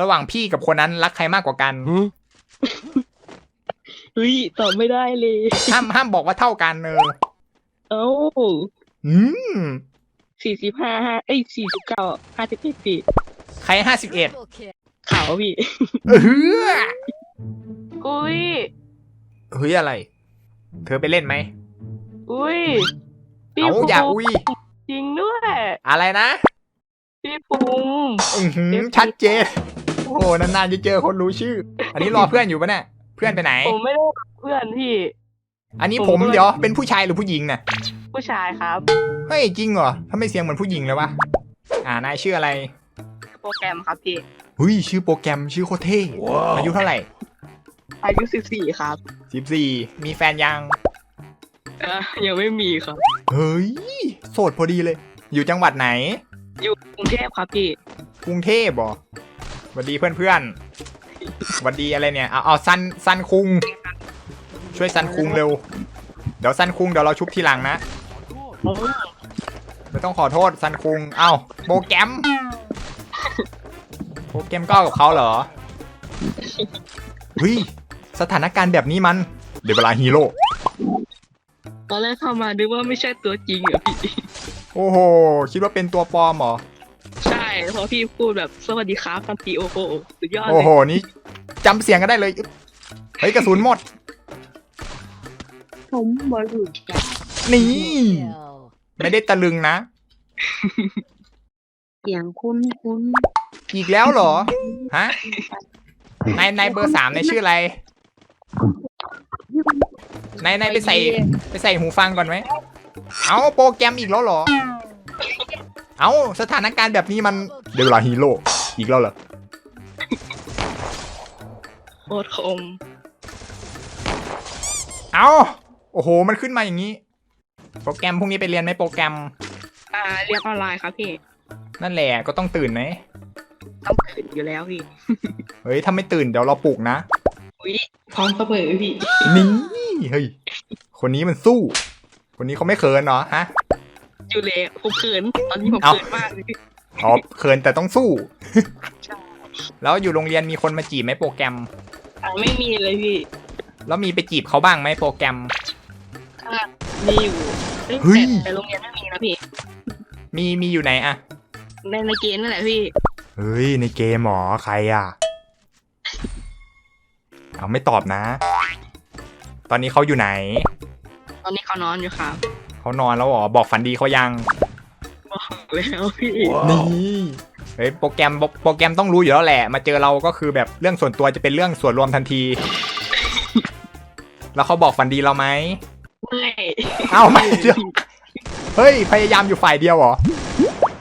ระหว่างพี่กับคนนั้นรักใครมากกว่ากันเฮ้ยตอบไม่ได้เลย ห้ามห้ามบอกว่าเท่ากันเนอเอ้าอืมสี่สิบห้าห้าเอ้ยสี่สิบเก้าห้าสิบเอ็ดพี่ใครห้าสิบเอ็ดขาวพี่เอออุ้ยเฮ้ยอะไร เธอไปเล่นไหมอุ้ยพี่เอาภูอย่ามิอุ้ยจริงด้วย อะไรนะพี่ภูมิอือหือชัดเจน โอ้โหนานๆจะเจอคนรู้ชื่อ อันนี้รอเพื่อนอยู่ปะเนี่ยเพื่อนไปไหน ผมไม่ได้กับเพื่อนพี่ อันนี้ผมผมก็เดี๋ยวเป็นผู้ชายหรือผู้หญิงน่ะผู้ชายครับ เฮ้ยจริงเหรอทำไมเสียงเหมือนผู้หญิงเลยวะอ่านายชื่ออะไรโปรแกรมครับพี่เฮ้ยชื่อโปรแกรมชื่อโคตรเท่อายุเท่าไหร่ อายุสิบสี่ครับสิบสี่มีแฟนยังเอ่อยังไม่มีครับ เฮ้ยโสดพอดีเลย อยู่จังหวัดไหน อยู่กรุงเทพครับพี่กรุงเทพบอ สวัสดีเพื่อนเพื่อนๆสวัสดีอะไรเนี่ย เอาเอาซันซันคุง ช่วยซันคุงเร็ว เดี๋ยวซันคุงเดี๋ยวเราชุบทีหลังนะ ไม่ต้องขอโทษซันคุง เอ้าโปรแกรมโปรแกรมก็เอากับเขาเหรอเฮ้ยสถานการณ์แบบนี้มันเดี๋ยวเวลาฮีโร่ตอนแรกเข้ามานึกว่าไม่ใช่ตัวจริงเหรอพี่ โอ้โห คิดว่าเป็นตัวปลอมเหรอใช่ เพราะพี่พูดแบบสวัสดีครับทันทีโอ้โหสุดยอดเลโอ้ยโหนี่จำเสียงกันได้เลยอึ๊บเฮ้ยกระสุนหมด ผมบอลลูนนี่ไม่ได้ตะลึงนะ เสียงคุ้นคุ้นอีกแล้วเหรอ ฮะ นายนายเบอร์สามนายชื่ออะไร นายนายไปใส่ไปใส่หูฟังก่อนไหม เอาโปรแกรมอีกแล้วเหรอ เอาสถานการณ์แบบนี้มันเดี๋ยวเวลาฮีโร่อีกแล้วเหรอโคตรคมเอาโอ้โห มันขึ้นมาอย่างนี้ โปรแกรมพรุ่งนี้ไปเรียนไหมโปรแกรม อ่าเรียนออนไลน์ครับพี่นั่นแหละก็ต้องตื่นไหมต้องตื่นอยู่แล้วพี่เฮ้ยถ้าไม่ตื่นเดี๋ยวเราปลุกนะอุ้ยพร้อมเสมอพี่นี่เฮ้ยคนนี้มันสู้ คนนี้เขาไม่เขินเหรอฮะ อยู่เลยผมเขินตอนนี้ผมเอ้าเขินมากเลยพี่อ๋อเขินแต่ต้องสู้ ใช่แล้วอยู่โรงเรียนมีคนมาจีบไหมโปรแกรม อ่าไม่มีเลยพี่แล้วมีไปจีบเขาบ้างไหมโปรแกรม อ่ามีอยู่เอ้ยเฮ้ย แต่แต่โรงเรียนไม่มีนะพี่ มีมีอยู่ไหนอะในในเกมนั่นแหละพี่เฮ้ยในเกมหรอใครอะเอาไม่ตอบนะ ตอนนี้เขาอยู่ไหน ตอนนี้เขานอนอยู่ครับ เขานอนแล้วเหรอบอกฝันดีเขายังบอกแล้วพี่นี่เฮ้ยโปรแกรมโปรแกรมต้องรู้อยู่แล้วแหละ มาเจอเราก็คือแบบเรื่องส่วนตัวจะเป็นเรื่องส่วนรวมทันที แล้วเขาบอกฝันดีเราไหมไม่เอ้าไม่เดี๋ยวเฮ้ยพยายามอยู่ฝ่ายเดียวเหรอ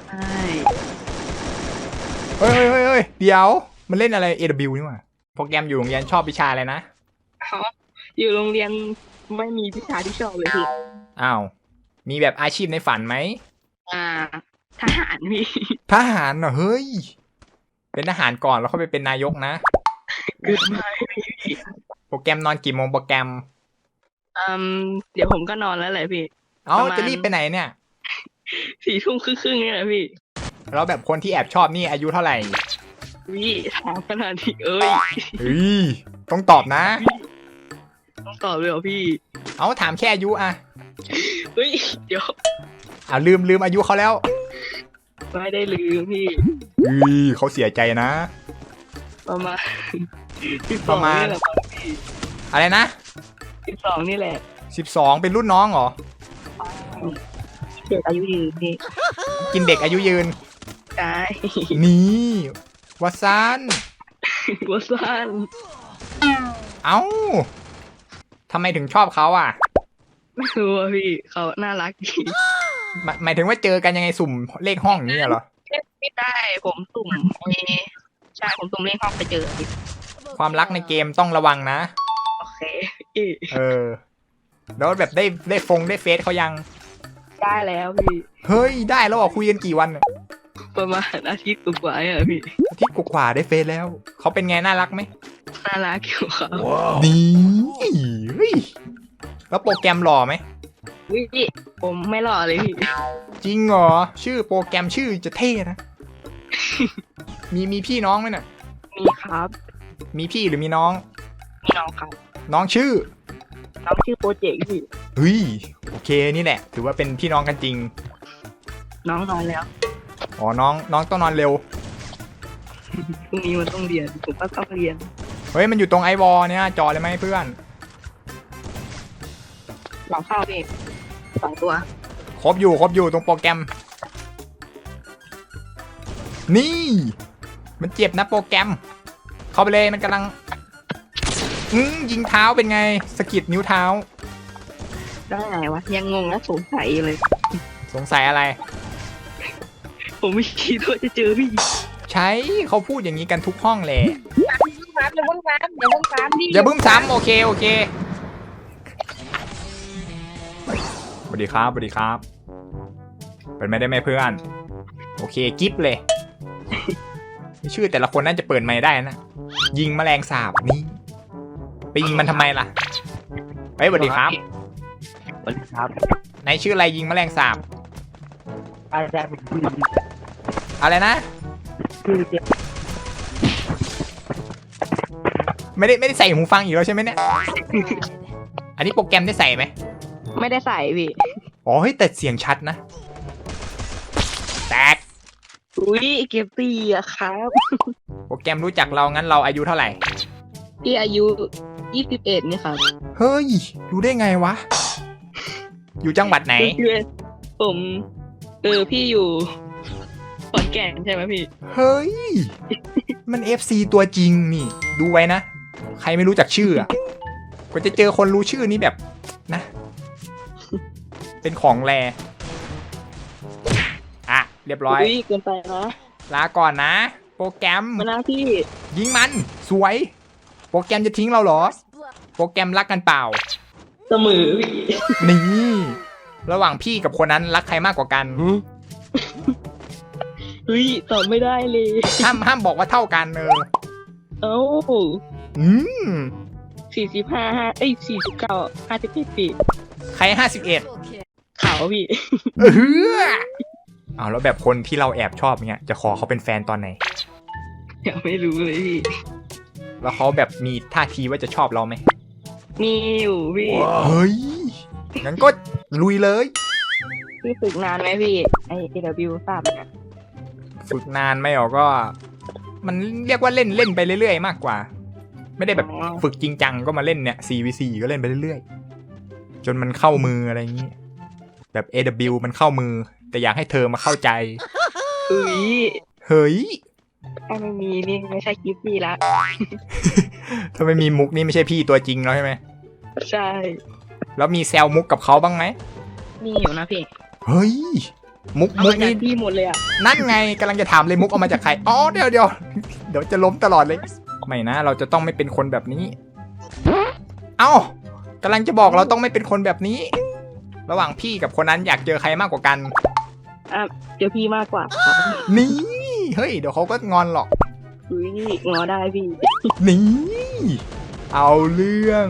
ใช่เฮ้ยเฮ้ยเฮ้ยเฮ้ยเดี๋ยว มันเล่นอะไร AW นี่หว่าโปรแกรมอยู่โรงเรียนชอบวิชาอะไรนะเขาอยู่โรงเรียนไม่มีวิชาที่ชอบเลยพี่อ้าว มีแบบอาชีพในฝันไหมอ่าทหารพี่ทหารเหรอเฮ้ย เป็นทหารก่อนแล้วค่อยไปเป็นนายกนะเกิดมาพี่โปรแกรมนอนกี่โมงโปรแกรมอืมเดี๋ยวผมก็นอนแล้วแหละพี่ เอ้าประมาณจะรีบไปไหนเนี่ยสี่ทุ่มครึ่งๆนี่แหละพี่ แล้วแบบคนที่แอบชอบนี่อายุเท่าไหร่วิถามขนาดนี้เอ้ยเฮ้ยต้องตอบนะ ต้องตอบเลยเหรอพี่ เอาถามแค่อายุอะ เฮ้ย เดี๋ยวอ่าลืมลืมอายุเขาแล้วไม่ได้ลืมพี่เฮ้ยเขาเสียใจนะ ประมาณสิบปสอระงมาณนี่แหละอะไรนะสิบสองนี่แหละสิบสองเป็นรุ่นน้องเหรอเด็กอายุยืนพี่กินเด็กอายุยืนใช่นี่วัซานวัวสั้นเอ้าทำไมถึงชอบเขาอะ ไม่รู้อะพี่เขาน่ารักดีหมายหมายถึงว่าเจอกันยังไงสุ่มเลขห้องอย่างนี้เหรอ ไม่ได้ผมสุ่มเอใช่ผมสุ่มเลขห้องไปเจอพี่ความรักในเกมต้องระวังนะ โอเคพี่เออ แล้วแบบได้ได้ฟงได้เฟซเขายัง ได้แล้วพี่ เฮ้ยได้แล้วเหรอคุยกันกี่วันอะประมาณอาทิตย์กว่าๆอะพี่อาทิตย์กว่าๆได้เฟซแล้ว เขาเป็นไงน่ารักไหมน่ารักอยู่ครับ นี่เฮ้ย แล้วโปรแกรมหล่อไหมวิผมไม่หล่อเลยพี่จริงเหรอชื่อโปรแกรมชื่อจะเท่นะ มีมีพี่น้องไหมน่ะครับ มีพี่หรือมีน้อง มีน้องครับ น้องชื่อ น้องชื่อโปรเจกต์พี่เฮ้ยโอเคนี่แหละ ถือว่าเป็นพี่น้องกันจริง น้องนอนแล้วอ๋อน้องน้องต้องนอนเร็ว พรุ่งนี้มันต้องเรียนผมก็ต้องเรียน เฮ้ยมันอยู่ตรงไอวอลเนี่ยจอเลยไหมเพื่อน ลองเข้าพี่สองตัว ครบอยู่ครบอยู่ตรงโปรแกรม นี่ มันเจ็บนะโปรแกรม เข้าไปเลยมันกำลังอืมยิงเท้าเป็นไงสะกิดนิ้วเท้า ได้ไงวะ ยังงงและสงสัยอยู่เลย สงสัยอะไร ผมไม่คิดว่าจะเจอพี่ใช้เขาพูดอย่างนี้กันทุกห้องแหละอย่าเพิ่งซ้ำอย่าเพิ่งซ้ำอย่าเพิ่งซ้ำดิอย่าบึ้มซ้ำโอเคโอเค สวัสดีครับสวัสดีครับ เป็นไม่ได้ไหมเพื่อน โอเคกิฟเลย ชื่อแต่ละคนน่าจะเปิดไม่ได้นะ ยิงแมลงสาบนี่ไปยิงมันทำไมล่ะเฮ้ยสวัสดีครับสวัสดีครับนายชื่ออะไรยิงแมลงสาบอาจารย์ผมอะไรนะคือเจ็บไม่ได้ไม่ได้ใส่หูฟังอีกแล้วใช่ไหมเนี่ย อันนี้โปรแกรมได้ใส่ไหม ไม่ได้ใส่พี่อ๋อเฮ้ยแต่เสียงชัดนะ แตก อุ้ยเก็บตีอะครับโปรแกรมรู้จักเรางั้นเราอายุเท่าไหร่ พี่อายุยี่สิบเอ็ดนี่ครับเฮ้ย รู้ได้ไงวะ อยู่จังหวัดไหนผมเออพี่อยู่ขอนแก่นใช่ไหมพี่ เฮ้ย มัน FC ตัวจริงนี่ ดูไว้นะ ใครไม่รู้จักชื่ออะก็จะเจอคนรู้ชื่อนี้แบบนะ เป็นของแรอะ เรียบร้อยอุ้ยเกินไปนะลาก่อนนะ โปรแกรม มาหน้าพี่ ยิงมัน สวย โปรแกรมจะทิ้งเราเหรอ โปรแกรมรักกันเปล่า เสมอพี่นี่ ระหว่างพี่กับคนนั้นรักใครมากกว่ากัน เฮ้ยตอบไม่ได้เลย ห้ามห้ามบอกว่าเท่ากันเออเอ้าอืม สี่สิบห้าห้าเอ้ยสี่สิบเก้าห้าสิบเอ็ดปี ใครห้าสิบเอ็ด ขาวพี่เออเอาแล้วแบบคนที่เราแอบชอบเนี่ยจะขอเขาเป็นแฟนตอนไหน ยังไม่รู้เลยพี่ แล้วเขาแบบมีท่าทีว่าจะชอบเราไหมมีอยู่พี่เฮ้ยงั้นก็ลุยเลยพี่ฝึกนานไหมพี่ไอเอวทราบไหมฝึกนานไหมหรอก็ มันเรียกว่าเล่นเล่นไปเรื่อยๆ มากกว่า ไม่ได้แบบอ๋อฝึกจริงจังก็มาเล่นเนี่ย 4v4 ก็เล่นไปเรื่อยๆ จนมันเข้ามืออะไรอย่างนี้ แบบ AW มันเข้ามือ แต่อยากให้เธอมาเข้าใจอุ้ยเฮ้ย ถ้าไม่มีนี่ไม่ใช่คลิปพี่ละถ้าไม่มีมุกนี่ไม่ใช่พี่ตัวจริงแล้วใช่ไหม ใช่ แล้วมีแซลมุกกับเขาบ้างไหม มีอยู่นะพี่เฮ้ย มุกเอามุมากจากนี่ พี่หมดเลยอะนั่นไงกำลังจะถามเลยมุกเอามาจากใคร อ๋อเดี๋ยวเดี๋ยวเดี๋ยวจะล้มตลอดเลย ไม่นะ เราจะต้องไม่เป็นคนแบบนี้ เอ้ากำลังจะบอกเราต้องไม่เป็นคนแบบนี้ ระหว่างพี่กับคนนั้นอยากเจอใครมากกว่ากัน อะเจอพี่มากกว่าครับนี่เฮ้ยเดี๋ยวเขาก็งอนหรอกอุ้ยงอได้พี่ นี่เอาเรื่อง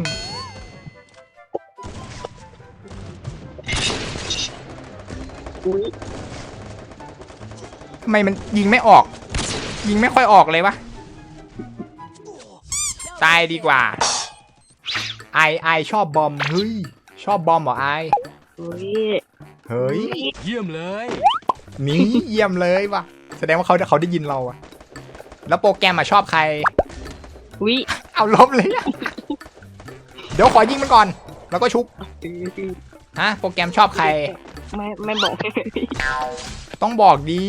อุ้ยทำไมมันยิงไม่ออก ยิงไม่ค่อยออกเลยวะตายดีกว่าไอไอชอบบอมเฮ้ยชอบบอมเหรอไอ อุ้ยเฮ้ย เยี่ยมเลย นี่เยี่ยมเลยว่ะ แสดงว่าเขาเขาได้ยินเราอะแล้วโปรแกรมมาชอบใครอุ้ยเอาลบเลยอะเดี๋ยวขอยิงมันก่อน แล้วก็ชุบ ฮะ โปรแกรมชอบใคร ไม่ไม่บอกพี่ต้องบอกดี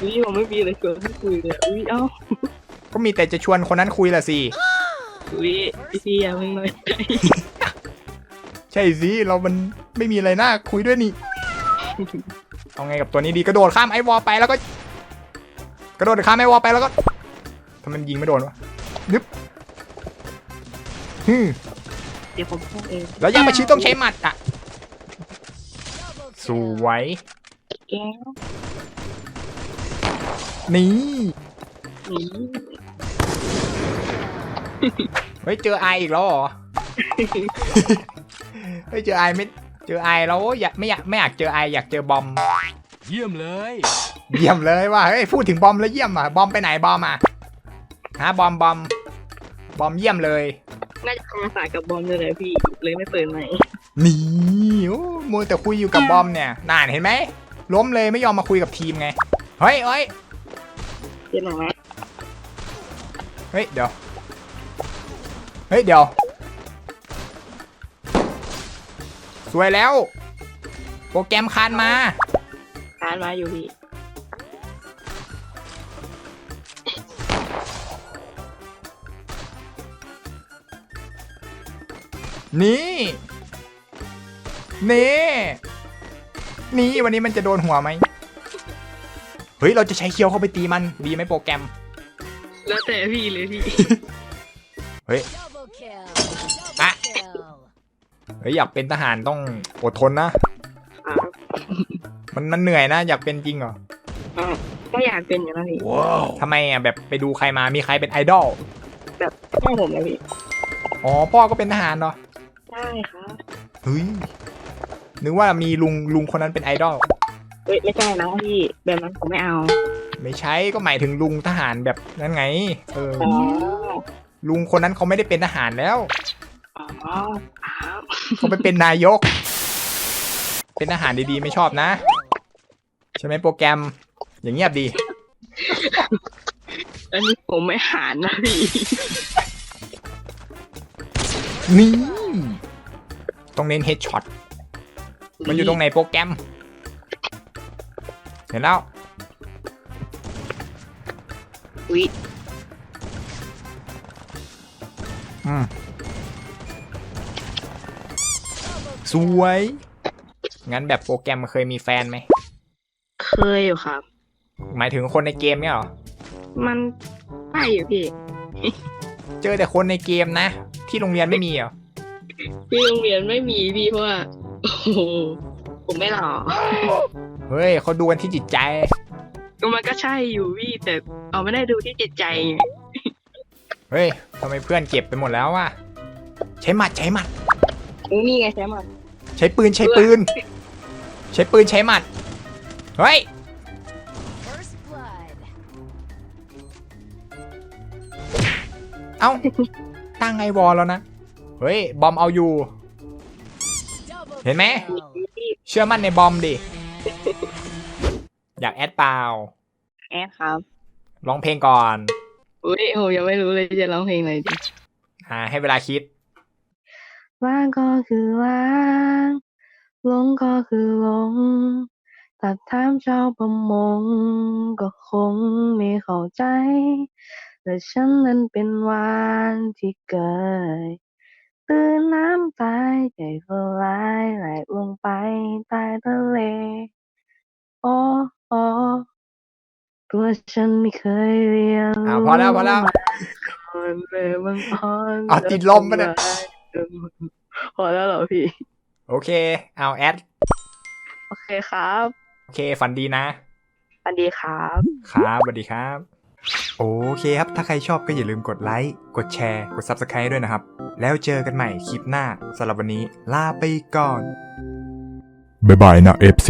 อุ้ยผมไม่มีอะไรเกิดให้คุยเลยอุ้ยเอ้าก็มีแต่จะชวนคนนั้นคุยละสิอุ้ยพี่อย่าเพิ่งน้อยใจใช่สิเรามันไม่มีอะไรน่าคุยด้วยนี่ เอาไงกับตัวนี้ดีกระโดดข้ามไอวอลไปแล้วก็ กระโดดข้ามไอวอลไปแล้วก็ทำไมมันยิงไม่โดนวะนึบฮึมเดี๋ยวผมพูดเองแล้วยังมาชี้ต้องใช้หมัดอะสวยแก้วนี่นี่เฮ้ยเจอไออีกแล้วเหรอ เฮ้ยเจอไอไม่เจอไอแล้วอยากไม่อยากไม่อยากเจอไออยากเจอบอม เยี่ยมเลย เยี่ยมเลยว่าเฮ้ยพูดถึงบอมแล้วเยี่ยมอะบอมไปไหนบอมอะฮะบอมบอมบอมเยี่ยมเลย น่าจะมาสายกับบอมเลยแหละพี่ เลยไม่เปิดใหม่นี่โอ้มัวแต่คุยอยู่กับบอมเนี่ยน่านเห็นไหมล้มเลยไม่ยอมมาคุยกับทีมไงเฮ้ยเฮ้ยเจ็บหนักไหมเฮ้ยเดี๋ยวเฮ้ยเดี๋ยว สวยแล้ว โปรแกรมคานมาทานมาอยู่พี่ นี่ นี่ นี่วันนี้มันจะโดนหัวไหม เฮ้ย เราจะใช้เคียวเข้าไปตีมัน ดีไหมโปรแกรม แล้วแต่พี่เลยพี่ เฮ้ย เฮ้ยอยากเป็นทหารต้องอดทนนะ อ่ามันมันเหนื่อยนะ อยากเป็นจริงเหรออ่าก็อยากเป็นอยู่นะพี่ทำไมอะแบบไปดูใครมามีใครเป็นไอดอลแบบพ่อผมนะพี่อ๋อพ่อก็เป็นทหารเนาะใช่ครับเฮ้ยนึกว่ามีลุงลุงคนนั้นเป็นไอดอลเฮ้ยไม่ใช่นะพี่แบบนั้นผมไม่เอา ไม่ใช่ก็หมายถึงลุงทหารแบบนั้นไง เออ อ๋อลุงคนนั้นเขาไม่ได้เป็นทหารแล้ว อ๋อครับ เขาไปเป็นนายก เป็นทหารดีๆไม่ชอบนะ ใช่ไหมโปรแกรม อย่างเงียบดี อันนี้ผมไม่หานนะพี่ นี่ต้องเน้นเฮดช็อต มันอยู่ตรงไหนโปรแกรม เห็นแล้ววิอืม สวย งั้นแบบโปรแกรมเคยมีแฟนไหม เคยอยู่ครับ หมายถึงคนในเกมเนี่ยเหรอ มันใช่อยู่พี่ เจอแต่คนในเกมนะ ที่โรงเรียนไม่มีเหรอ ที่โรงเรียนไม่มีพี่เพราะว่า โอ้โหผมไม่หล่อ เฮ้ยเขาดูกันที่จิตใจก็มันก็ใช่อยู่พี่แต่เอาไม่ได้ดูที่จิตใจไงเฮ้ยทำไมเพื่อนเก็บไปหมดแล้ววะใช้หมัดใช้หมัด นี่ไงใช่ไหม ใช้ปืนใช้ปืน ใช้ปืนใช้หมัด เฮ้ย First blood. เอ้า ตั้งไอวอลแล้วนะ เฮ้ย บอมเอาอยู่ Double เห็นไหม kill. เชื่อมั่นในบอมดิ อยากแอดเปล่า แอดครับร้องเพลงก่อน อุ้ยผมยังไม่รู้เลยจะร้องเพลงอะไรดี อ่า ให้เวลาคิด ว่างก็คือว่างหลงก็คือหลงตัดถามชาวประมง ก็คงไม่เข้าใจ แต่ฉันนั้นเป็นวานที่เกิดตื่นน้ำตายใจสลายไหลลงไปใต้ทะเลโอ้โอ้ตัวฉันไม่เคยเรียนอ่าพอแล้วพอแล้วมันเลยมันอ่อนอะติดลมปะเนี่ย พอแล้วเหรอพี่ โอเค เอาแอด โอเคครับ โอเค ฝันดีนะสวัสดีครับ ครับสวัสดีครับ โอเคครับ ถ้าใครชอบก็อย่าลืมกดไลค์ กดแชร์ กด Subscribe ด้วยนะครับ แล้วเจอกันใหม่คลิปหน้าสำหรับวันนี้ ลาไปก่อน บ๊ายบายนะ FC